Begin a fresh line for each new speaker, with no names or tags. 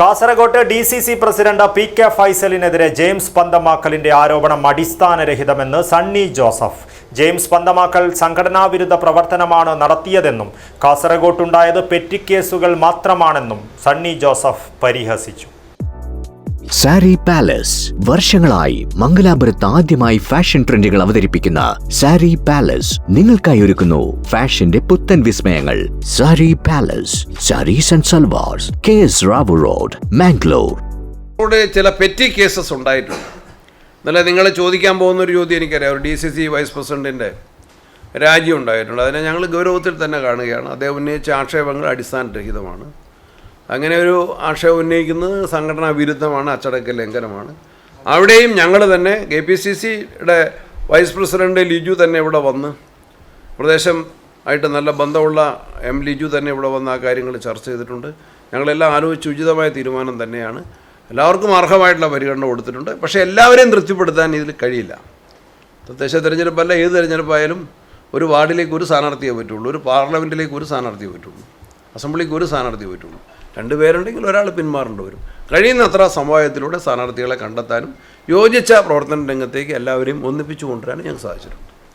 കാസർഗോട്ട് D C C president P K ഫൈസലിനെതിരെ James പന്തമാക്കലിന്റെ ആരോപണം അടിസ്ഥാനരഹിതമെന്ന് സണ്ണി ജോസഫ്. ജെയിംസ് പന്തമാക്കൽ സംഘടനാവിരുദ്ധ പ്രവർത്തനമാണ് നടത്തിയതെന്നും കാസർഗോട്ടുണ്ടായത് പെറ്റിക്കേസുകൾ മാത്രമാണെന്നും സണ്ണി ജോസഫ് പരിഹസിച്ചു.
സാരി പാലസ്. വർഷങ്ങളായി മംഗലാപുരത്ത് ആദ്യമായി ഫാഷൻ ട്രെൻഡുകൾ അവതരിപ്പിക്കുന്ന സാരി പാലസ്. നിങ്ങൾക്കായി ഒരുക്കുന്നു ഫാഷന്റെ പുത്തൻ വിസ്മയങ്ങൾ. Sari Palace saris and salwars K S Rao road Mangalore.
അവിടെ ചില പെറ്റി കേസസ് ഉണ്ടായിട്ടുണ്ട്. ഇന്നലെ നിങ്ങൾ ചോദിക്കാൻ പോകുന്ന ഒരു ചോദ്യം എനിക്കറിയാം. ഒരു ഡി സി സി വൈസ് പ്രസിഡന്റിന്റെ രാജ്യം ഉണ്ടായിട്ടുണ്ട്. അതിനെ ഞങ്ങൾ ഗൗരവത്തിൽ തന്നെ കാണുകയാണ്. അദ്ദേഹം ഉന്നയിച്ച ആക്ഷേപങ്ങൾ അടിസ്ഥാനരഹിതമാണ്. അങ്ങനെ ഒരു ആക്ഷേപം ഉന്നയിക്കുന്നത് സംഘടനാ വിരുദ്ധമാണ് അച്ചടക്ക ലംഘനമാണ്. അവിടെയും ഞങ്ങൾ തന്നെ കെ പി സി സിയുടെ വൈസ് പ്രസിഡന്റ് ലിജു തന്നെ ഇവിടെ വന്ന് പ്രദേശം ആയിട്ട് നല്ല ബന്ധമുള്ള എം ലിജു തന്നെ ഇവിടെ വന്ന് ആ കാര്യങ്ങൾ ചർച്ച ചെയ്തിട്ടുണ്ട്. ഞങ്ങളെല്ലാം ആലോചിച്ച് ഉചിതമായ തീരുമാനം തന്നെയാണ്. എല്ലാവർക്കും അർഹമായിട്ടുള്ള പരിഗണന കൊടുത്തിട്ടുണ്ട്. പക്ഷേ എല്ലാവരെയും തൃപ്തിപ്പെടുത്താൻ ഇതിൽ കഴിയില്ല. തദ്ദേശ തിരഞ്ഞെടുപ്പല്ല ഏത് തിരഞ്ഞെടുപ്പായാലും ഒരു വാർഡിലേക്ക് ഒരു സ്ഥാനാർത്ഥിയെ പറ്റുള്ളൂ ഒരു പാർലമെന്റിലേക്ക് ഒരു സ്ഥാനാർത്ഥിയെ പറ്റുള്ളൂ അസംബ്ലിക്ക് ഒരു സ്ഥാനാർത്ഥിയെ പറ്റുള്ളൂ. രണ്ട് പേരുണ്ടെങ്കിൽ ഒരാൾ പിന്മാറേണ്ടി വരും. കഴിയുന്നത്ര സമവായത്തിലൂടെ സ്ഥാനാർത്ഥികളെ കണ്ടെത്താനും യോജിച്ച പ്രവർത്തന രംഗത്തേക്ക് എല്ലാവരെയും ഒന്നിപ്പിച്ചു കൊണ്ടുവരാനും ഞങ്ങൾക്ക് സാധിച്ചിട്ടുണ്ട്.